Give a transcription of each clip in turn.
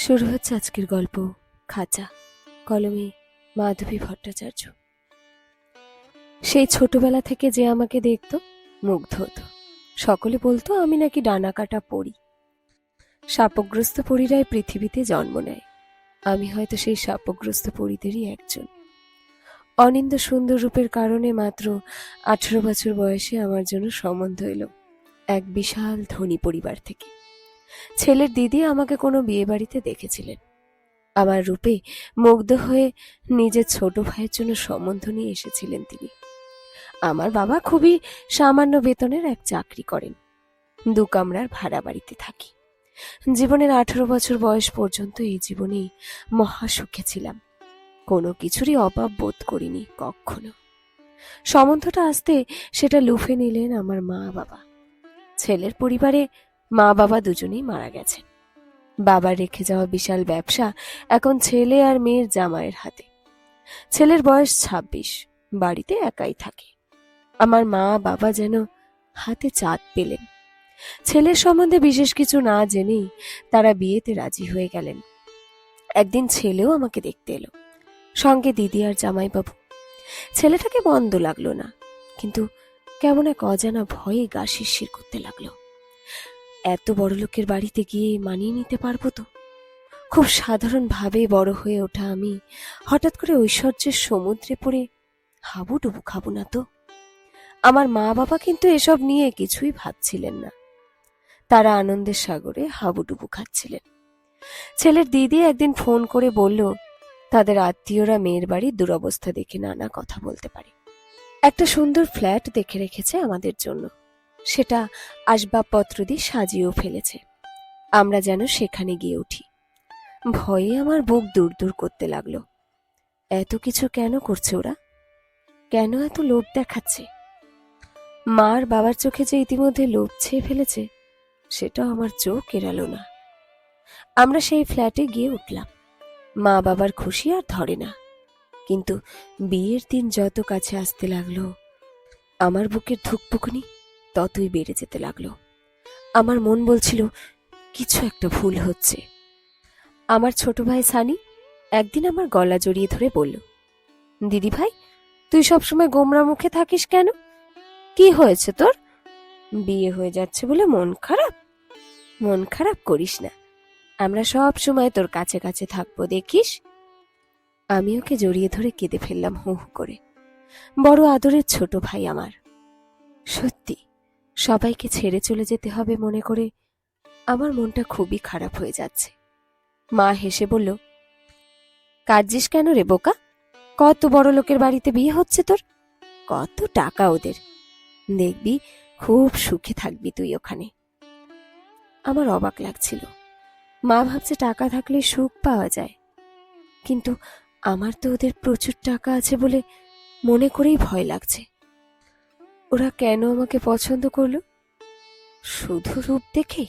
শুরু হচ্ছে আজকের গল্প। খাঁচা কলমে, মাধবী ভট্টাচার্য। সেই ছোটবেলা থেকে যে আমাকে দেখতো, মুগ্ধ হতো। সকলে বলতো, আমি নাকি ডানা কাটা পড়ি সাপগ্রস্ত পরীরাই পৃথিবীতে জন্ম নেয়। আমি হয়তো সেই সাপগ্রস্ত পরীদেরই একজন। অনিন্দ সুন্দর রূপের কারণে মাত্র আঠেরো বছর বয়সে আমার জন্য সম্বন্ধ এলো এক বিশাল ধনী পরিবার থেকে। ছেলের দিদি আমাকে কোনো বিয়ে বাড়িতে দেখেছিলেন। আমার রূপে মুগ্ধ হয়ে নিজের ছোট ভাইয়ের জন্য সম্বন্ধ নিয়ে এসেছিলেন তিনি। আমার বাবা খুবই সামান্য বেতনের এক চাকরি করেন। দু কামরার ভাড়া বাড়িতে থাকি। জীবনের আঠারো বছর বয়স পর্যন্ত এই জীবনেই মহা সুখে ছিলাম। কোনো কিছুরই অভাব বোধ করিনি কখনো। সম্বন্ধটা আসতে সেটা লুফে নিলেন আমার মা বাবা ছেলের পরিবারে মা বাবা দুজনেই মারা গেছেন। বাবা রেখে যাওয়া বিশাল ব্যবসা এখন ছেলে আর মেয়ের জামাইয়ের হাতে। ছেলের বয়স ছাব্বিশ, বাড়িতে একাই থাকে। আমার মা বাবা যেন হাতে চাঁদ পেলেন। ছেলের সম্বন্ধে বিশেষ কিছু না জেনেই তারা বিয়েতে রাজি হয়ে গেলেন। একদিন ছেলেও আমাকে দেখতে এলো। সঙ্গে দিদি আর জামাইবাবু। ছেলেটাকে বন্ধ লাগল না, কিন্তু কেমন এক অজানা ভয়ে গা শিরশির করতে লাগল। এত বড় লোকের বাড়িতে গিয়ে মানিয়ে নিতে পারব তো? খুব সাধারণভাবে বড় হয়ে ওঠা আমি হঠাৎ করে ঐশ্বর্যের সমুদ্রে পড়ে হাবুডুবু খাব না তো? আমার মা বাবা কিন্তু এসব নিয়ে কিছুই ভাবছিলেন না। তারা আনন্দের সাগরে হাবুডুবু খাচ্ছিলেন। ছেলের দিদি একদিন ফোন করে বলল, তাদের আত্মীয়রা মেয়ের বাড়ির দুরবস্থা দেখে নানা কথা বলতে পারে। একটা সুন্দর ফ্ল্যাট দেখে রেখেছে আমাদের জন্য। সেটা আসবাবপত্র দিয়ে সাজিয়েও ফেলেছে। আমরা যেন সেখানে গিয়ে উঠি। ভয়ে আমার বুক দূর দূর করতে লাগল। এত কিছু কেন করছে ওরা? কেন এত লোভ দেখাচ্ছে? মার বাবার চোখে যে ইতিমধ্যে লোভ ছেয়ে ফেলেছে, সেটাও আমার চোখ এড়ালো না। আমরা সেই ফ্ল্যাটে গিয়ে উঠলাম। মা বাবার খুশি আর ধরে না। কিন্তু বিয়ের দিন যত কাছে আসতে লাগল, আমার বুকের ধুকপুকুনি ততই বেড়ে যেতে লাগল। আমার মন বলছিল, কিছু একটা ভুল হচ্ছে। আমার ছোট ভাই সানি একদিন আমার গলা জড়িয়ে ধরে বলল দিদি ভাই তুই সবসময় গোমরা মুখে থাকিস কেন? কি হয়েছে তোর? বিয়ে হয়ে যাচ্ছে বলে মন খারাপ? মন খারাপ করিস না। আমরা সব সময় তোর কাছে কাছে থাকব, দেখিস? আমি ওকে জড়িয়ে ধরে কেঁদে ফেললাম হু হু করে। বড় আদরের ছোট ভাই আমার। সত্যি সবাইকে ছেড়ে চলে যেতে হবে মনে করে আমার মনটা খুবই খারাপ হয়ে যাচ্ছে। মা হেসে বলল, কাঁদছিস কেন রে বোকা? কত বড় লোকের বাড়িতে বিয়ে হচ্ছে তোর? কত টাকা ওদের? দেখবি, খুব সুখে থাকবি তুই ওখানে। আমার অবাক লাগছিল। মা ভাবছে টাকা থাকলে সুখ পাওয়া যায়। কিন্তু আমার তো ওদের প্রচুর টাকা আছে বলে মনে করেই ভয় লাগছে। ওরা কেন আমাকে পছন্দ করল? শুধু রূপ দেখেই?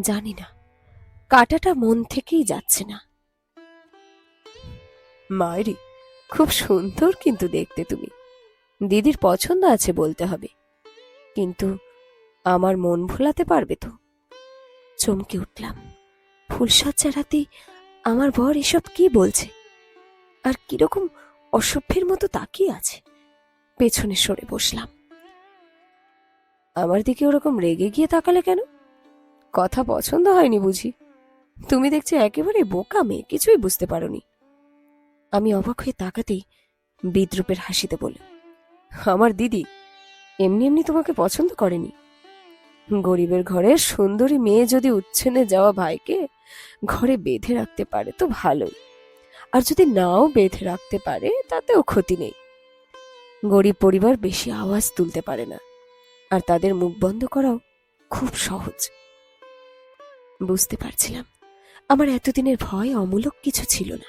জানি না। কাটাটা মন থেকেই যাচ্ছে না। মায়েরি খুব সুন্দর কিন্তু দেখতে তুমি। দিদির পছন্দ আছে বলতে হবে। কিন্তু আমার মন ভোলাতে পারবে তো? চমকে উঠলাম। ফুলসজ্জা রাতে আমার বর এসব কি বলছে? আর কীরকম অসভ্যের মতো তাকিয়ে আছে? পেছনে সরে বসলাম। আমার দিকে ওরকম রেগে গিয়ে তাকালে কেন? কথা পছন্দ হয়নি বুঝি। তুমি দেখছি একেবারে বোকা মেয়ে, কিছুই বুঝতে পারোনি। আমি অবাক হয়ে তাকাতেই বিদ্রুপের হাসিতে বলল আমার দিদি এমনি এমনি তোমাকে পছন্দ করেনি। গরিবের ঘরের সুন্দরী মেয়ে যদি উচ্ছেনে যাওয়া ভাইকে ঘরে বেঁধে রাখতে পারে তো ভালোই। আর যদি নাও বেঁধে রাখতে পারে তাতেও ক্ষতি নেই। গরিব পরিবার বেশি আওয়াজ তুলতে পারে না। আর তাদের মুখ বন্ধ করাও খুব সহজ। বুঝতে পারছিলাম, আমার এতদিনের ভয় অমূলক কিছু ছিল না।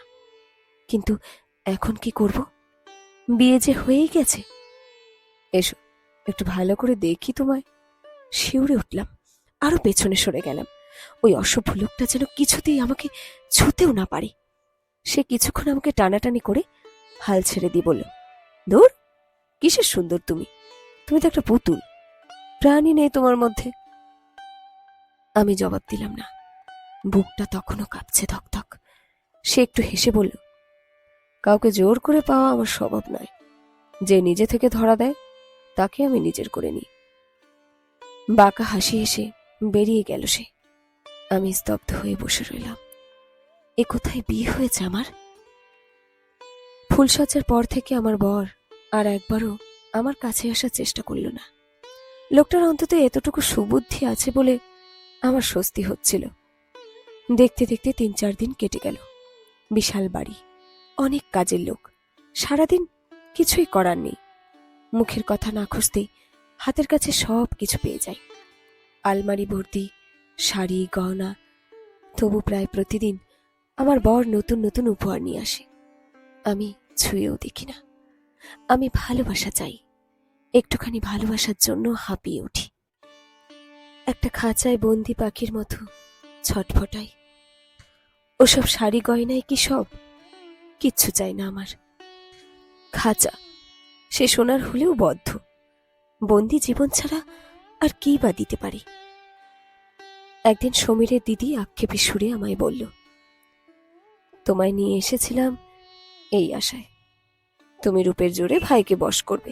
কিন্তু এখন কি করব? বিয়ে যে হয়েই গেছে। এসো, একটু ভালো করে দেখি তোমায়। শিউরে উঠলাম, আরও পেছনে সরে গেলাম। ওই অসভ্য লোকটা যেন কিছুতেই আমাকে ছুতেও না পারে। সে কিছুক্ষণ আমাকে টানাটানি করে হাল ছেড়ে দিয়ে বলল, দূর কিসের সুন্দর তুমি? তুমি তো একটা পুতুল। প্রাণী নেই তোমার মধ্যে। আমি জবাব দিলাম না। বুকটা তখনও কাঁপছে ধকধক। সে একটু হেসে বলল, কাউকে জোর করে পাওয়া আমার স্বভাব নয়। যে নিজে থেকে ধরা দেয়, তাকে আমি নিজের করে নিই। বাঁকা হাসি এসে বেরিয়ে গেল সে। আমি স্তব্ধ হয়ে বসে রইলাম। এ কোথায় বিয়ে হয়েছে আমার? ফুলসজ্জার পর থেকে আমার বর আর একবারও আমার কাছে আসার চেষ্টা করল না। লোকটার অন্তত এতটুকু সুবুদ্ধি আছে বলে আমার স্বস্তি হচ্ছিল। দেখতে দেখতে তিন চার দিন কেটে গেল। বিশাল বাড়ি, অনেক কাজের লোক। সারাদিন কিছুই করার নেই। মুখের কথা না খুঁজতেই হাতের কাছে সব কিছু পেয়ে যায় আলমারি ভর্তি, শাড়ি গহনা তবু প্রায় প্রতিদিন আমার বর নতুন নতুন উপহার নিয়ে আসে। আমি ছুঁয়েও দেখি না। আমি ভালোবাসা চাই। একটুখানি ভালোবাসার জন্য হাঁপিয়ে উঠি। একটা খাঁচায় বন্দি পাখির মতো ছটফটাই। ওসব শাড়ি গয়নায় কি সব? কিচ্ছু চাই না আমার। খাঁচা, সে সোনার হলেও বদ্ধ। বন্দি জীবন ছাড়া আর কি বা দিতে পারি? একদিন সমীরের দিদি আক্ষেপে সুরে আমায় বলল, তোমায় নিয়ে এসেছিলাম এই আশায়। তুমি রূপের জোরে ভাইকে বশ করবে,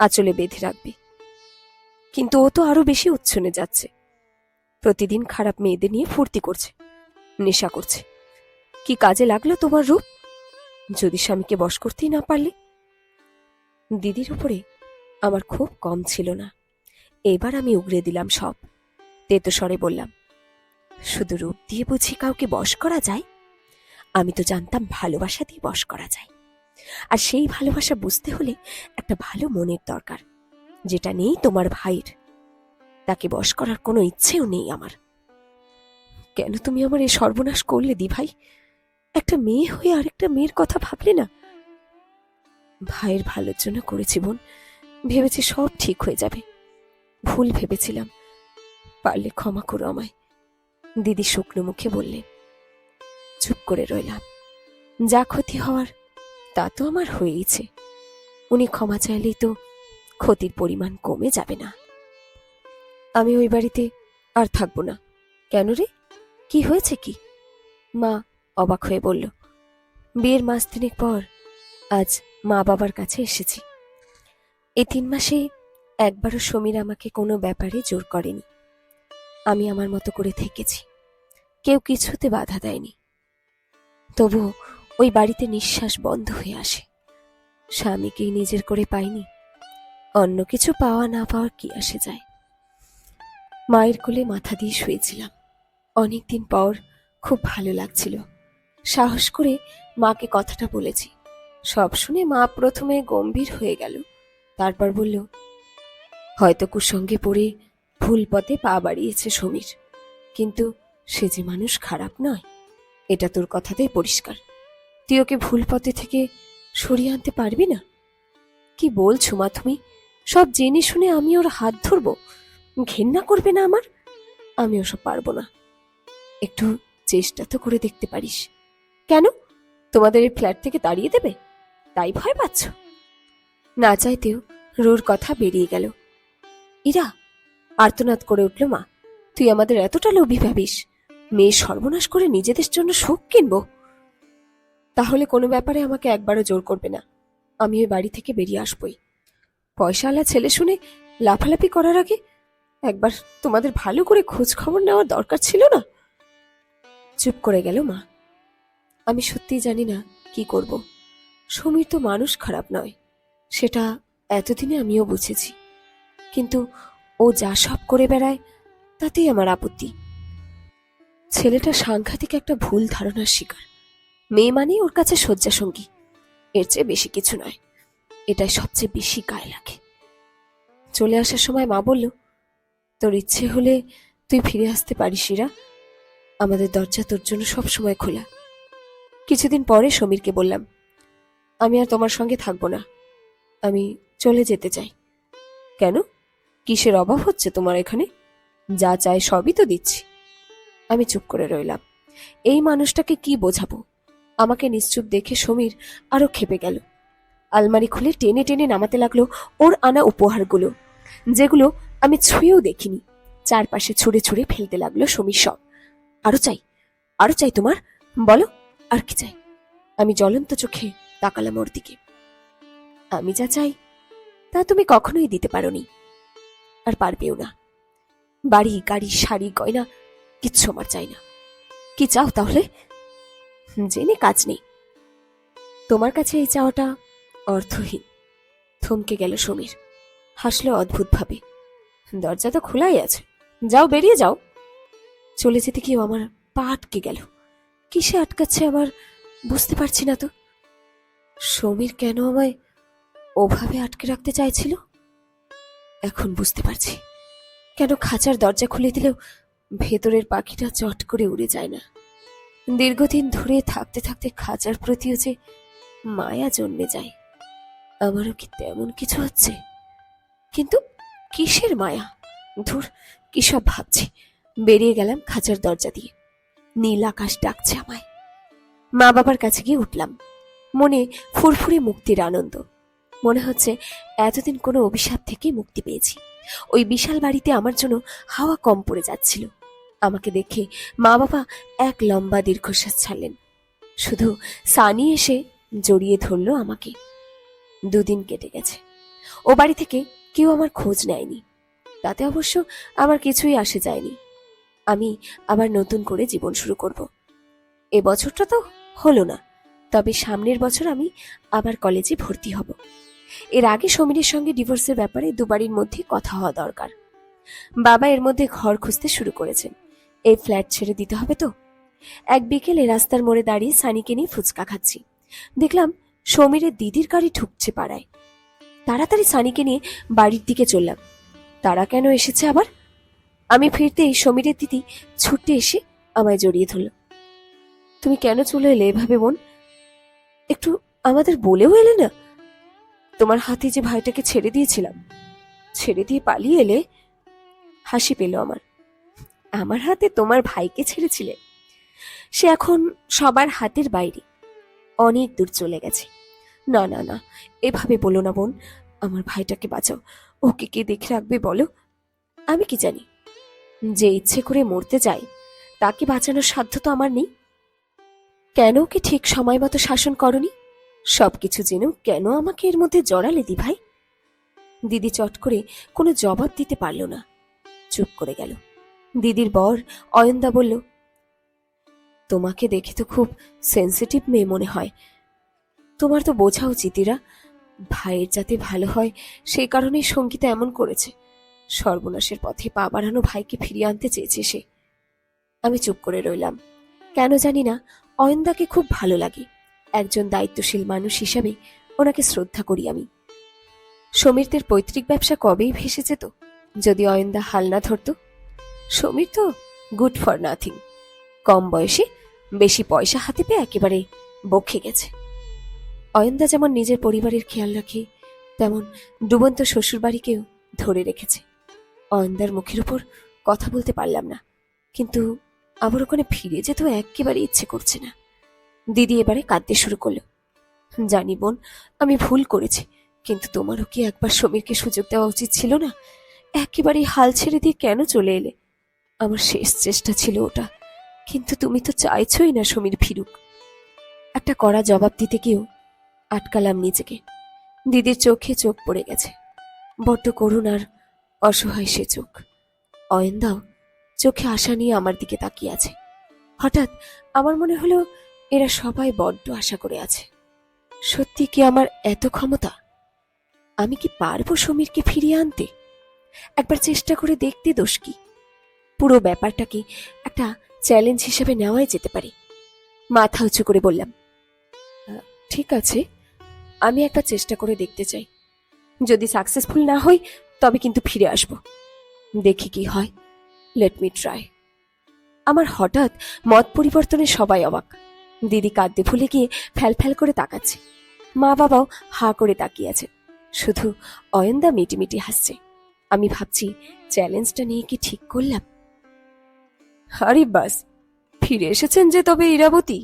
আঁচলে বেঁধে রাখবে। কিন্তু ও তো আরও বেশি উচ্ছনে যাচ্ছে। প্রতিদিন খারাপ মেয়েদের নিয়ে ফুর্তি করছে, নেশা করছে। কি কাজে লাগল তোমার রূপ? যদি স্বামীকে বশ করতেই না পারলে? দিদির উপরে আমার খুব কম ছিল না। এবার আমি উগরে দিলাম সব। তেতো স্বরে বললাম, শুধু রূপ দিয়ে বুঝি কাউকে বশ করা যায়? আমি তো জানতাম ভালোবাসা দিয়ে বশ করা যায়। আর সেই ভালোবাসা বুঝতে হলে একটা ভালো মনের দরকার, যেটা নেই তোমার ভাইয়ের। তাকে বশ করার কোনো ইচ্ছেও নেই আমার। কেন তুমি আমার এই সর্বনাশ করলে দি ভাই একটা মেয়ে হয়ে আরেকটা মেয়ের কথা ভাবলে না? ভাইয়ের ভালোর জন্য করেছি বোন, ভেবেছি সব ঠিক হয়ে যাবে। ভুল ভেবেছিলাম, পারলে ক্ষমা করো আমায়। দিদি শুকনো মুখে বললেন চুপ করে রইলাম। যা ক্ষতি হওয়ার তা তো আমার হয়েইছে। উনি ক্ষমা চাইলেই তো ক্ষতির পরিমাণ কমে যাবে না। আমি ওই বাড়িতে আর থাকব না। কেন রে? কি হয়েছে কি? মা অবাক হয়ে বলল, বিয়ের মাস তিনেক পর আজ মা বাবার কাছে এসেছি। এই তিন মাসে একবারও সমীর আমাকে কোনো ব্যাপারে জোর করেনি। আমি আমার মতো করে থেকেছি। কেউ কিছুতে বাধা দেয়নি। তবু ওই বাড়িতে নিঃশ্বাস বন্ধ হয়ে আসে। স্বামীকেই নিজের করে পাইনি অন্য কিছু পাওয়া না পাওয়ার কি আসে যায়? মায়ের কোলে মাথা দিয়ে শুয়েছিলাম। অনেকদিন পর খুব ভালো লাগছিল। সাহস করে মাকে কথাটা বলেছি। সব শুনে মা প্রথমে গম্ভীর হয়ে গেল। তারপর বলল, হয়তো কুসঙ্গে পড়ে ভুল পথে পা বাড়িয়েছে সমীর। কিন্তু সে যে মানুষ খারাপ নয়, এটা তোর কথাতেই পরিষ্কার। তুই ওকে ভুল পথে থেকে সরিয়ে আনতে পারবি না? কি বলছো মা তুমি সব জেনে শুনে আমি ওর হাত ধরবো? ঘেন্না করবে না আমার? আমি ওসব পারব না। একটু চেষ্টা তো করে দেখতে পারিস। কেন? তোমাদের এই ফ্ল্যাট থেকে তাড়িয়ে দেবে? তাই ভয় পাচ্ছ? না চাইতেও রুর কথা বেরিয়ে গেল। ইরা, আর্তনাদ করে উঠল, মা। তুই আমাদের এতটা লোভী ভাবিস। মেয়ে সর্বনাশ করে নিজেদের জন্য সুখ কিনবো। তাহলে কোনো ব্যাপারে আমাকে একবারও জোর করবে না। আমি ওই বাড়ি থেকে বেরিয়ে আসবই। পয়সাওয়ালা ছেলে শুনে লাফালাফি করার আগে একবার তোমাদের ভালো করে খোঁজ খবর নেওয়ার দরকার ছিল না? চুপ করে গেল মা। আমি সত্যিই জানি না কি করব। সমীর তো মানুষ খারাপ নয়, সেটা এতদিনে আমিও বুঝেছি। কিন্তু ও যা সব করে বেড়ায়, তাতেই আমার আপত্তি। ছেলেটা সাংঘাতিক একটা ভুল ধারণার শিকার। মেয়ে মানে ওর কাছে শয্যাসঙ্গী। এর চেয়ে বেশি কিছু নয়। এটাই সবচেয়ে বেশি গায়ে লাগে। চলে আসার সময় মা বলল, তোর ইচ্ছে হলে তুই ফিরে আসতে পারিস, ইরা। আমাদের দরজা তোর জন্য সব সময় খোলা। কিছুদিন পরে সমীরকে বললাম, আমি আর তোমার সঙ্গে থাকব না। আমি চলে যেতে চাই। কেন? কিসের অভাব হচ্ছে তোমার এখানে? যা চাই সবই তো দিচ্ছি। আমি চুপ করে রইলাম। এই মানুষটাকে কি বোঝাবো? আমাকে নিশ্চুপ দেখে সমীর আরও খেপে গেল। আলমারি খুলে টেনে টেনে নামাতে লাগল ওর আনা উপহারগুলো, যেগুলো আমি ছুঁয়েও দেখিনি। চারপাশে ছুঁড়ে ছুঁড়ে ফেলতে লাগল সমীর সব। আরও চাই আরও চাই তোমার, বলো, আর কি চাই? আমি জ্বলন্ত চোখে তাকালাম ওর দিকে। আমি যা চাই, তা তুমি কখনোই দিতে পারোনি। আর পারবেও না। বাড়ি, গাড়ি, শাড়ি, গয়না, কিচ্ছু আমার চাই না। কি চাও তাহলে? জেনে কাজ নেই। তোমার কাছে এই চাওয়াটা অর্থহীন। থমকে গেল সমীর। হাসলো অদ্ভুতভাবে। দরজা তো খোলাই আছে। যাও, বেরিয়ে যাও। চলে যেতে গিয়েও আমার পা আটকে গেল। কিসে আটকাচ্ছে আমার বুঝতে পারছি না তো। সমীর কেন আমায় ওভাবে আটকে রাখতে চাইছিল? এখন বুঝতে পারছি। কেন খাঁচার দরজা খুলে দিলেও ভেতরের পাখিটা চট করে উড়ে যায় না? দীর্ঘদিন ধরে থাকতে থাকতে খাঁচার প্রতিও যে মায়া জন্মে যায়, আমারও কি তেমন কিছু হচ্ছে? কিন্তু কিসের মায়া? ধুর, কি সব ভাবছি। বেরিয়ে গেলাম খাঁচার দরজা দিয়ে। নীল আকাশ ডাকছে আমায়। মা বাবার কাছে গিয়ে উঠলাম। মনে ফুরফুরে মুক্তির আনন্দ। মনে হচ্ছে এতদিন কোনো অভিশাপ থেকে মুক্তি পেয়েছি। ওই বিশাল বাড়িতে আমার জন্য হাওয়া কম পড়ে যাচ্ছিল। আমাকে দেখে মা বাবা এক লম্বা দীর্ঘশ্বাস ছাড়লেন। শুধু সানি এসে জড়িয়ে ধরলো আমাকে। দুদিন কেটে গেছে। ও বাড়ি থেকে কেউ আমার খোঁজ নেয়নি। তাতে অবশ্য আমার কিছুই আসে যায়নি। আমি আবার নতুন করে জীবন শুরু করব। এ বছরটা তো হলো না, তবে সামনের বছর আমি আবার কলেজে ভর্তি হব। এর আগে সমীরের সঙ্গে ডিভোর্সের ব্যাপারে দুবারির মধ্যে কথা হওয়া দরকার। বাবা এর মধ্যে ঘর খুঁজতে শুরু করেছেন। এই ফ্ল্যাট ছেড়ে দিতে হবে তো? এক বিকেলে রাস্তার মোড়ে দাঁড়িয়ে সানিকে নিয়ে ফুচকা খাচ্ছি। দেখলাম সমীরের দিদির গাড়ি ঢুকছে পাড়ায়। তাড়াতাড়ি সানিকে নিয়ে বাড়ির দিকে চললাম। তারা কেন এসেছে আবার? আমি ফিরতেই সমীরের দিদি ছুটে এসে আমায় জড়িয়ে ধরল। তুমি কেন চলে এলে এভাবে বোন? একটু আমাদের বলেও এলে না? তোমার হাতে যে ভাইটাকে ছেড়ে দিয়েছিলাম, ছেড়ে দিয়ে পালিয়ে এলে হাসি পেল আমার। আমার হাতে তোমার ভাইকে ছেড়েছিলে। সে এখন সবার হাতের বাইরে। অনেক দূর চলে গেছে। না না না, এভাবে বলো না বোন, আমার ভাইটাকে বাঁচাও। ওকে কে দেখে রাখবে বলো? আমি কি জানি? যে ইচ্ছে করে মরতে যায়, তাকে বাঁচানোর সাধ্য তো আমার নেই। কেন ওকে ঠিক সময় মতো শাসন করনি? সবকিছু জেনেও কেন আমাকে এর মধ্যে জড়ালে দি ভাই দিদি চট করে কোনো জবাব দিতে পারল না। চুপ করে গেল। দিদির বর অয়ন্দা বলল, তোমাকে দেখে তো খুব সেন্সিটিভ মেয়ে মনে হয়। তোমার তো বোঝা উচিত ইরা, ভাইয়ের যাতে ভালো হয় সেই কারণেই সঙ্গীতা এমন করেছে। সর্বনাশের পথে পা বাড়ানো ভাইকে ফিরিয়ে আনতে চেয়েছে সে। আমি চুপ করে রইলাম। কেন জানি না, অয়ন্দাকে খুব ভালো লাগে। একজন দায়িত্বশীল মানুষ হিসাবে ওনাকে শ্রদ্ধা করি আমি। সমীরদের পৈতৃক ব্যবসা কবেই ভেসে যেত যদি অয়ন্দা হাল না ধরত সমীর তো গুড ফর নাথিং কম বয়সে বেশি পয়সা হাতে পেয়ে একেবারে বক্ষে গেছে। অয়ন্দা যেমন নিজের পরিবারের খেয়াল রাখে, তেমন ডুবন্ত শ্বশুরবাড়িকেও ধরে রেখেছে। অয়ন্দার মুখের উপর কথা বলতে পারলাম না, কিন্তু আবার ওখানে ফিরে যেতেও একেবারে ইচ্ছে করছে না। দিদি এবারে কাঁদতে শুরু করল। জানি বোন, আমি ভুল করেছি, কিন্তু তোমারও কি একবার সমীরকে সুযোগ দেওয়া উচিত ছিল না? একেবারে হাল ছেড়ে দিয়ে কেন চলে এলে? আমার শেষ চেষ্টা ছিল ওটা। কিন্তু তুমি তো চাইছই না সমীর ফিরুক। একটা কড়া জবাব দিতে গিয়েও আটকালাম নিজেকে। দিদির চোখে চোখ পড়ে গেছে। বড্ড করুণ আর অসহায় সে চোখ। অয়ন্দাও চোখে আশা নিয়ে আমার দিকে তাকিয়ে আছে। হঠাৎ আমার মনে হলো এরা সবাই বড্ড আশা করে আছে। সত্যি কি আমার এত ক্ষমতা? আমি কি পারব সমীরকে ফিরিয়ে আনতে? একবার চেষ্টা করে দেখতে দোষ কি? পুরো ব্যাপারটাকে একটা চ্যালেঞ্জ হিসেবে নেওয়াই যেতে পারে। মাথা উঁচু করে বললাম ঠিক আছে, আমি একটা চেষ্টা করে দেখতে চাই। যদি সাকসেসফুল না হই, তবে কিন্তু ফিরে আসব। দেখি কি হয়। লেট মি ট্রাই আমার হঠাৎ মত পরিবর্তনে সবাই অবাক। দিদি কাঁদতে ভুলে গিয়ে ফ্যাল ফ্যাল করে তাকাচ্ছে। মা বাবাও হা করে তাকিয়ে আছে। শুধু অয়ন্দা মিটিমিটি হাসছে। আমি ভাবছি চ্যালেঞ্জটা নিয়ে কি ঠিক করলাম? আরে বাস, ফিরে এসেছেন যে তবে ইরাবতী।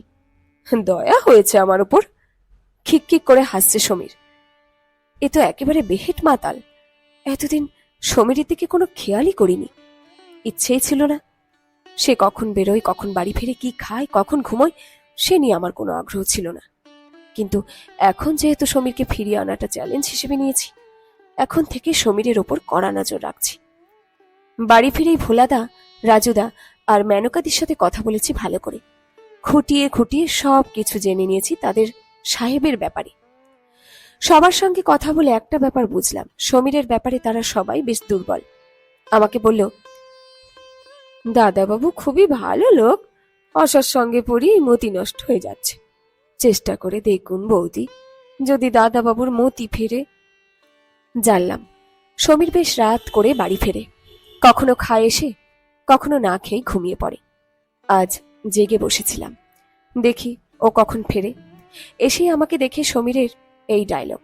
দয়া হয়েছে আমার উপর। খিকখিক করে হাসছে সমীর। এ তো একেবারে বেহেট মাতাল। এতদিন সমীরের দিকে কোনো খেয়ালই করিনি। ইচ্ছেই ছিল না। সে কখন বেরোয়, কখন বাড়ি ফিরে, কি খায়, কখন ঘুমোয়, সে নিয়ে আমার কোনো আগ্রহ ছিল না। কিন্তু এখন যেহেতু সমীরকে ফিরিয়ে আনাটা চ্যালেঞ্জ হিসেবে নিয়েছি, এখন থেকে সমীরের ওপর কড়া নজর রাখছি। বাড়ি ফিরেই ভোলাদা, রাজুদা আর মেনকাদির সাথে কথা বলেছি ভালো করে। খুঁটিয়ে খুঁটিয়ে সব কিছু জেনে নিয়েছি তাদের সাহেবের ব্যাপারে। সবার সঙ্গে কথা বলে একটা ব্যাপার বুঝলাম। সমীরের ব্যাপারে তারা সবাই বেশ দুর্বল। আমাকে বলল, দাদাবাবু খুবই ভালো লোক। অসার সঙ্গে পড়িয়ে মতি নষ্ট হয়ে যাচ্ছে। চেষ্টা করে দেখুন বৌদি, যদি দাদাবাবুর মতি ফিরে। জানলাম। সমীর বেশ রাত করে বাড়ি ফেরে। কখনো খায় এসে কখনো না খেয়ে ঘুমিয়ে পড়ে। আজ জেগে বসেছিলাম। দেখি ও কখন ফেরে। এসেই আমাকে দেখে সমীরের এই ডায়লগ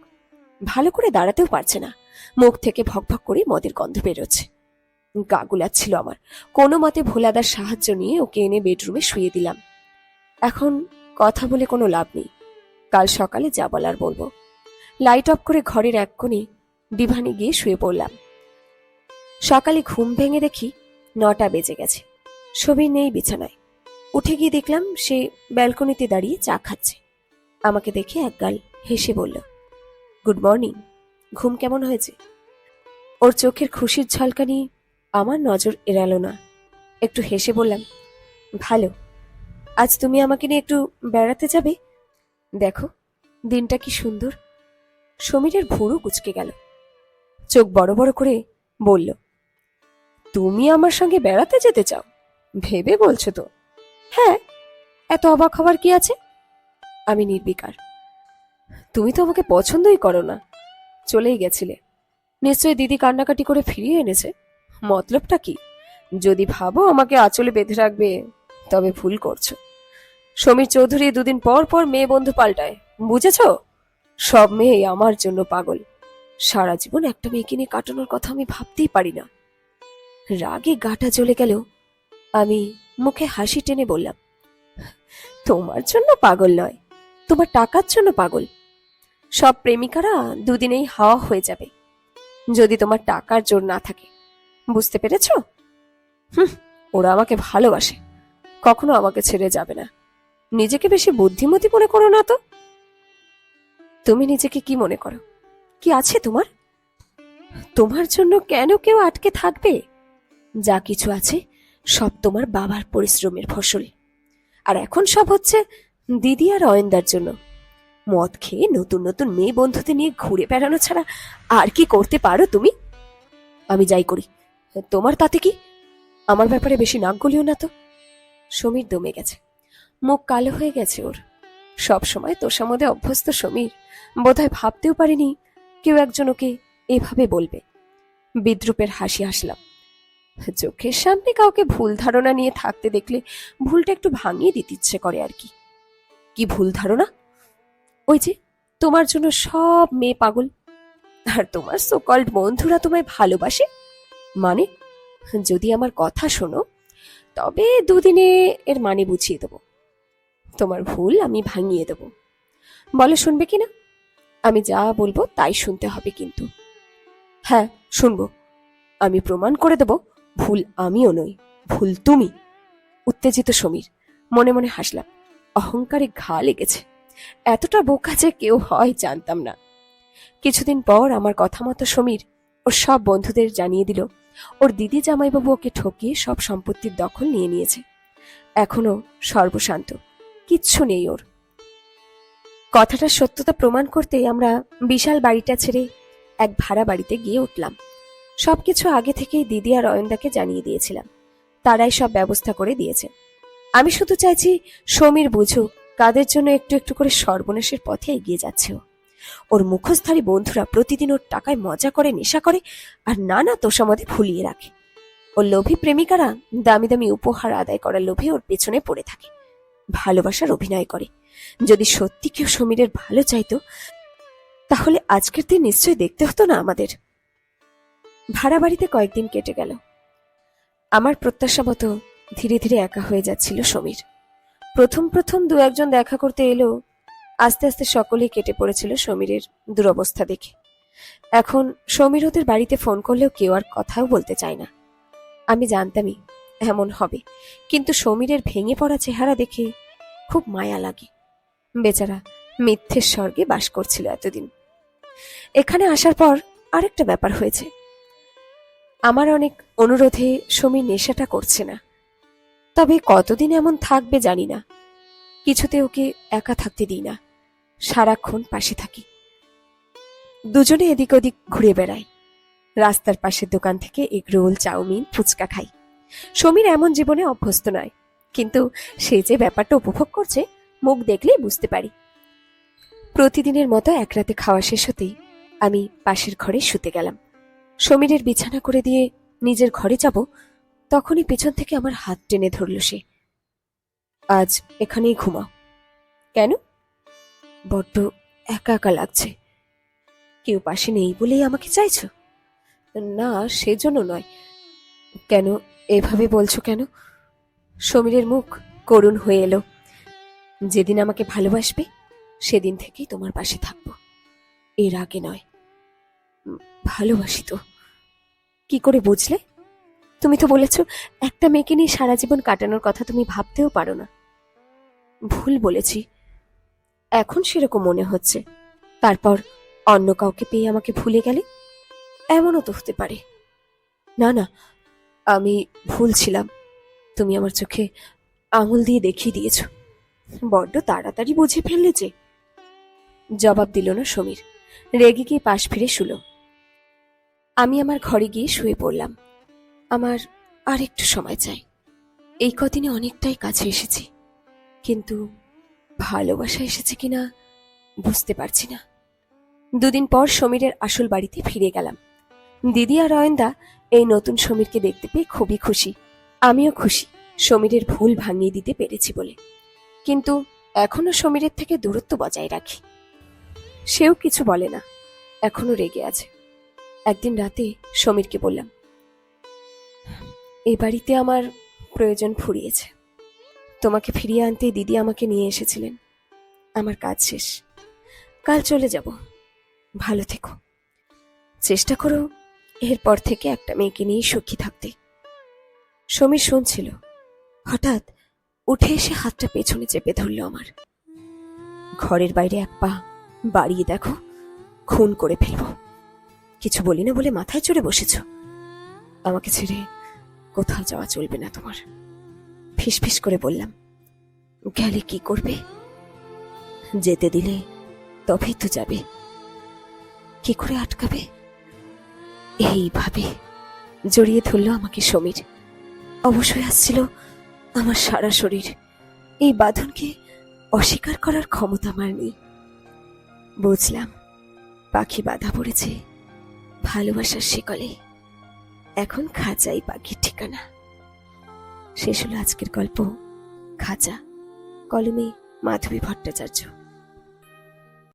ভালো করে দাঁড়াতেও পারছে না। মুখ থেকে ভকভক করে মদের গন্ধ বেরোচ্ছে। গা গুলাচ্ছিল আমার। কোনো মতে ভোলাদার সাহায্য নিয়ে ওকে এনে বেডরুমে শুয়ে দিলাম। এখন কথা বলে কোনো লাভ নেই। কাল সকালে যা বলার বলব। লাইট অফ করে ঘরের এক কোণে ডিভানে গিয়ে শুয়ে পড়লাম। সকালে ঘুম ভেঙে দেখি নটা বেজে গেছে। ছবি নেই বিছানায়। উঠে গিয়ে দেখলাম সে ব্যালকনিতে দাঁড়িয়ে চা খাচ্ছে। আমাকে দেখে একগাল হেসে বলল, গুড মর্নিং, ঘুম কেমন হয়েছে? ওর চোখের খুশির ঝলকানি আমার নজর এড়ালো না। একটু হেসে বললাম, ভালো, আজ তুমি আমাকে নিয়ে একটু বেড়াতে যাবে? দেখো, দিনটা কি সুন্দর। সমীরের ভুরু কুচকে গেল। চোখ বড় বড় করে বলল তুমি আমার সঙ্গে বেড়াতে যেতে চাও? ভেবে বলছো তো। হ্যাঁ এত অবাক হবার কি আছে? আমি নির্বিকার। তুমি তো আমাকে পছন্দই করো না। চলেই গেছিলে। নিশ্চয়ই দিদি কান্নাকাটি করে ফিরিয়ে এনেছে। মতলবটা কি? যদি ভাবো আমাকে আঁচলে বেঁধে রাখবে, তবে ভুল করছ। সমীর চৌধুরী দুদিন পর পর মেয়ে বন্ধু পাল্টায়। বুঝেছ? সব মেয়ে আমার জন্য পাগল। সারা জীবন একটা মেয়েকে নিয়ে কাটানোর কথা আমি ভাবতেই পারি না। রাগে গাটা চলে গেল আমি মুখে হাসি টেনে বললাম, তোমার জন্য পাগল নয়, তোমার টাকার জন্য পাগল। সব প্রেমিকারা দুদিনেই হাওয়া হয়ে যাবে, যদি তোমার টাকার জোর না থাকে। বুঝতে পেরেছ? হুম, ওরা আমাকে ভালোবাসে, কখনো আমাকে ছেড়ে যাবে না। নিজেকে বেশি বুদ্ধিমতী মনে করো না তো। তুমি নিজেকে কি মনে করো? কি আছে তোমার? তোমার জন্য কেন কেউ আটকে থাকবে? যা কিছু আছে সব তোমার বাবার পরিশ্রমের ফসল আর এখন সব হচ্ছে দিদি আর অয়েন্দার জন্য। মদ খেয়ে নতুন নতুন মেয়ে বন্ধুদের নিয়ে ঘুরে বেড়ানো ছাড়া আর কি করতে পারো তুমি? আমি যাই করি। তোমার তাতে কি? আমার ব্যাপারে বেশি নাক গলিও না তো। সমীর দমে গেছে। মুখ কালো হয়ে গেছে ওর। সব সময় তোষা মধ্যে অভ্যস্ত সমীর। বোধহয় ভাবতেও পারিনি কেউ একজন ওকে এভাবে বলবে। বিদ্রুপের হাসি হাসলাম। চোখের সামনে কাউকে ভুল ধারণা নিয়ে থাকতে দেখলে ভুলটা একটু ভাঙিয়ে দিতে ইচ্ছে করে আর কি। কি ভুল ধারণা? ওই যে তোমার জন্য সব মেয়ে পাগল। আর তোমার সোকল্ড বন্ধুরা তোমায় ভালোবাসে? মানে যদি আমার কথা শোনো, তবে দুদিনে এর মানে বুঝিয়ে দেবো। তোমার ভুল আমি ভাঙিয়ে দেবো। বলো, শুনবে কিনা? আমি যা বলব তাই শুনতে হবে কিন্তু। হ্যাঁ শুনব। আমি প্রমাণ করে দেব ভুল আমিও নই, ভুল তুমি। উত্তেজিত সমীর, মনে মনে হাসলাম, অহংকারে ঘা লেগেছে। এতটা বোকা যে কেউ হয় জানতাম না। কিছুদিন পর আমার কথা মতো সমীর ওর সব বন্ধুদের জানিয়ে দিল, ওর দিদি জামাইবাবু ওকে ঠকিয়ে সব সম্পত্তির দখল নিয়ে নিয়েছে। এখনও সর্বশান্ত, কিচ্ছু নেই ওর। কথাটার সত্যতা প্রমাণ করতে আমরা বিশাল বাড়িটা ছেড়ে এক ভাড়া বাড়িতে গিয়ে উঠলাম। সবকিছু আগে থেকেই দিদি আর অয়নদাকে জানিয়ে দিয়েছিলাম। তারাই সব ব্যবস্থা করে দিয়েছে। আমি শুধু চাইছি সমীর বুঝুক, কাদের জন্য একটু একটু করে সর্বনাশের পথে এগিয়ে যাচ্ছে ওর মুখোশধারী বন্ধুরা প্রতিদিন ওর টাকায় মজা করে, নেশা করে আর নানা তোষামদে ভুলিয়ে রাখে। ওর লোভী প্রেমিকারা দামি দামি উপহার আদায় করার লোভে ওর পেছনে পড়ে থাকে। ভালোবাসার অভিনয় করে। যদি সত্যি কেউ সমীরের ভালো চাইতো, তাহলে আজকের দিন নিশ্চয়ই দেখতে হতো না আমাদের। ভাড়া বাড়িতে কয়েকদিন কেটে গেল। আমার প্রত্যাশা মতো ধীরে ধীরে একা হয়ে যাচ্ছিল সমীর। প্রথম প্রথম দু একজন দেখা করতে এলো, আস্তে আস্তে সকলেই কেটে পড়েছিল সমীরের দুরবস্থা দেখে। এখন সমীর ওদের বাড়িতে ফোন করলেও কেউ আর কথাও বলতে চায় না। আমি জানতামই এমন হবে, কিন্তু সমীরের ভেঙে পড়া চেহারা দেখে খুব মায়া লাগে। বেচারা মিথ্যের স্বর্গে বাস করছিল এতদিন। এখানে আসার পর আরেকটা ব্যাপার হয়েছে। আমার অনেক অনুরোধে সমীর নেশাটা করছে না। তবে কতদিন এমন থাকবে জানি না। কিছুতে ওকে একা থাকতে দিই না। সারাক্ষণ পাশে থাকি। দুজনে এদিক ওদিক ঘুরে বেড়াই। রাস্তার পাশের দোকান থেকে এগ রোল, চাউমিন, ফুচকা খাই। সমীর এমন জীবনে অভ্যস্ত নয়, কিন্তু সে যে ব্যাপারটা উপভোগ করছে, মুখ দেখলেই বুঝতে পারি। প্রতিদিনের মতো এক রাতে খাওয়া শেষ হতেই আমি পাশের ঘরে শুতে গেলাম। সমীরের বিছানা করে দিয়ে নিজের ঘরে যাব, তখনই পেছন থেকে আমার হাত টেনে ধরল সে। আজ এখানেই ঘুমাও। কেন? বড্ড একা একা লাগছে। কেউ পাশে নেই বলেই আমাকে চাইছ? না, সেজন্য নয়। কেন, এভাবে বলছো কেন? সমীরের মুখ করুণ হয়ে এলো। যেদিন আমাকে ভালোবাসবে, সেদিন থেকেই তোমার পাশে থাকব। এর আগে নয়। ভালোবাসি তো। কি করে বুঝলে? তুমি তো বলেছ, একটা মেয়েকে নিয়ে সারা জীবন কাটানোর কথা তুমি ভাবতেও পারো না। ভুল বলেছি। এখন সেরকম মনে হচ্ছে। তারপর অন্য কাউকে পেয়ে আমাকে ভুলে গেলে? এমনও তো হতে পারে। না না, আমি ভুল ছিলাম। তুমি আমার চোখে আঙুল দিয়ে দেখিয়ে দিয়েছ। বড্ড তাড়াতাড়ি বুঝে ফেললে যে। জবাব দিল না সমীর। রেগে গিয়ে পাশ ফিরে শুল। আমি আমার ঘরে গিয়ে শুয়ে পড়লাম। আমার আর একটু সময় চাই। এই কদিনে অনেকটাই কাছে এসেছি। কিন্তু ভালোবাসা এসেছে কিনা বুঝতে পারছি না। দুদিন পর সমীরের আসল বাড়িতে ফিরে গেলাম। দিদি আর অয়ন্দা এই নতুন সমীরকে দেখতে পেয়ে খুবই খুশি। আমিও খুশি, সমীরের ভুল ভাঙিয়ে দিতে পেরেছি বলে। কিন্তু এখনও সমীরের থেকে দূরত্ব বজায় রাখি। সেও কিছু বলে না, এখনও রেগে আছে। একদিন রাতে সমীরকে বললাম এই বাড়িতে আমার প্রয়োজন ফুরিয়েছে। তোমাকে ফিরিয়ে আনতে দিদি আমাকে নিয়ে এসেছিলেন। আমার কাজ শেষ। কাল চলে যাব। ভালো থেকো। চেষ্টা করো এরপর থেকে একটা মেয়েকে নিয়ে সুখী থাকতে সমীর শুনছিল। হঠাৎ উঠে এসে হাতটা পেছনে চেপে ধরল আমার। ঘরের বাইরে এক পা বাড়িয়ে দেখো, খুন করে ফেলব। কিছু বলি না বলে মাথায় চড়ে বসেছ। আমাকে ছেড়ে কোথাও যাওয়া চলবে না তোমার। ফিস ফিস করে বললাম, গেলে কি করবে? যেতে দিলে তবেই তো যাবে। কি করে আটকাবে? এইভাবে জড়িয়ে ধরল আমাকে সমীর। অবশ্যই আসছিল আমার সারা শরীর। এই বাঁধনকে অস্বীকার করার ক্ষমতা আমার নেই। বুঝলাম, পাখি বাধা পড়েছে। ভালোবাসার শিকলে। এখন খাঁচাই পাখির ঠিকানা। শেষ হলো আজকের গল্প। খাঁচা। কলমে মাধবী ভট্টাচার্য।